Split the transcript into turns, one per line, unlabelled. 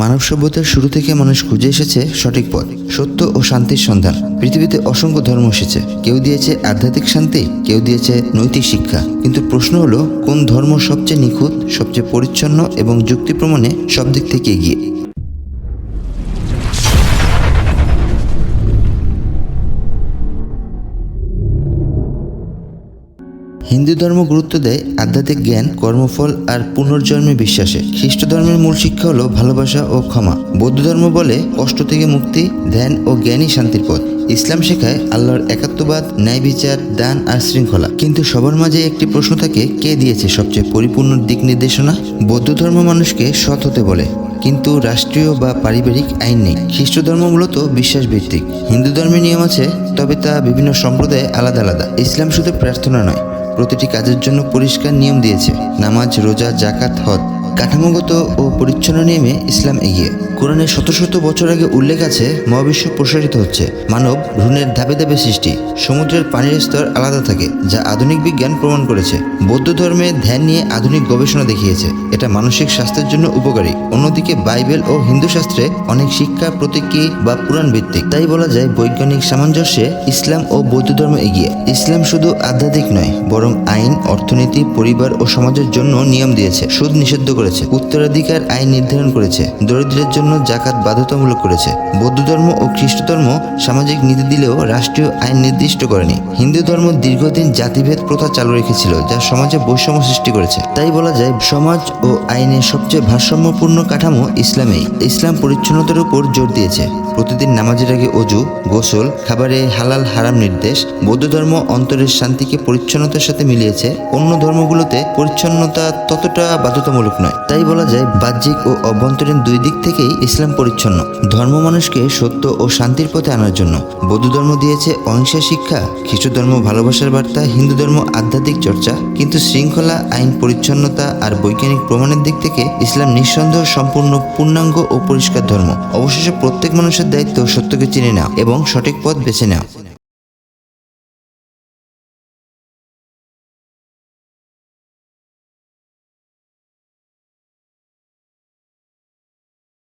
মানব সভ্যতার শুরু থেকে মানুষ খুঁজে এসেছে সঠিক পথ, সত্য ও শান্তির সন্ধান। পৃথিবীতে অসংখ্য ধর্ম এসেছে। কেউ দিয়েছে আধ্যাত্মিক শান্তি, কেউ দিয়েছে নৈতিক শিক্ষা। কিন্তু প্রশ্ন হলো, কোন ধর্ম সবচেয়ে নিখুঁত, সবচেয়ে পরিচ্ছন্ন এবং যুক্তি প্রমাণে সব দিক থেকে এগিয়ে? হিন্দু ধর্ম গুরুত্ব দেয় আধ্যাত্মিক জ্ঞান, কর্মফল আর পুনর্জন্মে বিশ্বাসে। খ্রিস্ট ধর্মের মূল শিক্ষা হলো ভালোবাসা ও ক্ষমা। বৌদ্ধ ধর্ম বলে কষ্ট থেকে মুক্তি, ধ্যান ও জ্ঞানই শান্তির পথ। ইসলাম শেখায় আল্লাহর একাত্মবাদ, ন্যায় বিচার, দান আর শৃঙ্খলা। কিন্তু সবার মাঝে একটি প্রশ্ন থাকে, কে দিয়েছে সবচেয়ে পরিপূর্ণ দিক নির্দেশনা? বৌদ্ধ ধর্ম মানুষকে সৎ হতে বলে, কিন্তু রাষ্ট্রীয় বা পারিবারিক আইন নেই। খ্রিস্ট ধর্ম মূলত বিশ্বাস ভিত্তিক হিন্দু ধর্মের নিয়ম আছে, তবে তা বিভিন্ন সম্প্রদায়ে আলাদা আলাদা। ইসলাম শুধু প্রার্থনা নয় প্রতিটি কাজের জন্য পরিষ্কার নিয়ম দিয়েছে। নামাজ, রোজা জাকাত হদ কাঠামোগত ও পরিচ্ছন্ন নিয়মে ইসলাম এগিয়ে। কোরআনের শত শত বছর আগে উল্লেখ আছে, মহাবিশ্ব প্রসারিত হচ্ছে। মানব ভ্রূণের ধাপে ধাপে সৃষ্টি। সমুদ্রের পানির স্তর আলাদা থাকে, যা আধুনিক বিজ্ঞান প্রমাণ করেছে। বৌদ্ধ ধর্মে ধ্যান নিয়ে আধুনিক গবেষণা দেখিয়েছে। এটা মানসিক স্বাস্থ্যের জন্য উপকারী। অন্যদিকে বাইবেল ও হিন্দু শাস্ত্রে অনেক শিক্ষা প্রতীকী বা পুরাণ ভিত্তিক তাই বলা যায় বৈজ্ঞানিক সামঞ্জস্যে ইসলাম ও বৌদ্ধ ধর্ম এগিয়ে। ইসলাম শুধু আধ্যাত্মিক নয়, বরং আইন, অর্থনীতি, পরিবার ও সমাজের জন্য নিয়ম দিয়েছে, সুদ নিষিদ্ধ করেছে, উত্তরাধিকার আইন নির্ধারণ করেছে, দরিদ্রের জন্য জাকাত বাধ্যতামূলক করেছে। বৌদ্ধ ধর্ম ও খ্রিস্ট ধর্ম সামাজিক নীতি দিলেও রাষ্ট্রীয় আইন নির্দিষ্ট করেনি। হিন্দু ধর্ম দীর্ঘদিন জাতিভেদ প্রথা চালু রেখেছিল, যা সমাজে বৈষম্য সৃষ্টি করেছে। তাই বলা যায়, সমাজ ও আইনের সবচেয়ে ভারসাম্যপূর্ণ কাঠামো ইসলামেই। ইসলাম পরিচ্ছন্নতার উপর জোর দিয়েছে। প্রতিদিন নামাজের আগে অজু, গোসল, খাবারে হালাল হারাম নির্দেশ, বৌদ্ধ ধর্ম অন্তরের শান্তিকে পরিচ্ছন্নতার সাথে মিলিয়েছে। অন্য ধর্মগুলোতে পরিচ্ছন্নতা ততটা বাধ্যতামূলক নয়। তাই বলা যায়, বাহ্যিক ও অভ্যন্তরীণ দুই দিক থেকেই ইসলাম পরিচ্ছন্ন। ধর্ম মানুষকে সত্য ও শান্তির পথে আনার জন্য বৌদ্ধ ধর্ম দিয়েছে অহিংসা শিক্ষা, খ্রিস্ট ধর্ম ভালোবাসার বার্তা, হিন্দু ধর্ম আধ্যাত্মিক চর্চা। কিন্তু শৃঙ্খলা, আইন পরিচ্ছন্নতা আর বৈজ্ঞানিক প্রমাণের দিক থেকে ইসলাম নিঃসন্দেহ সম্পূর্ণ পূর্ণাঙ্গ ও পরিষ্কার ধর্ম। অবশেষে প্রত্যেক মানুষের দায়িত্ব সত্যকে চিনে নেওয়া এবং সঠিক পথ বেছে নেওয়া।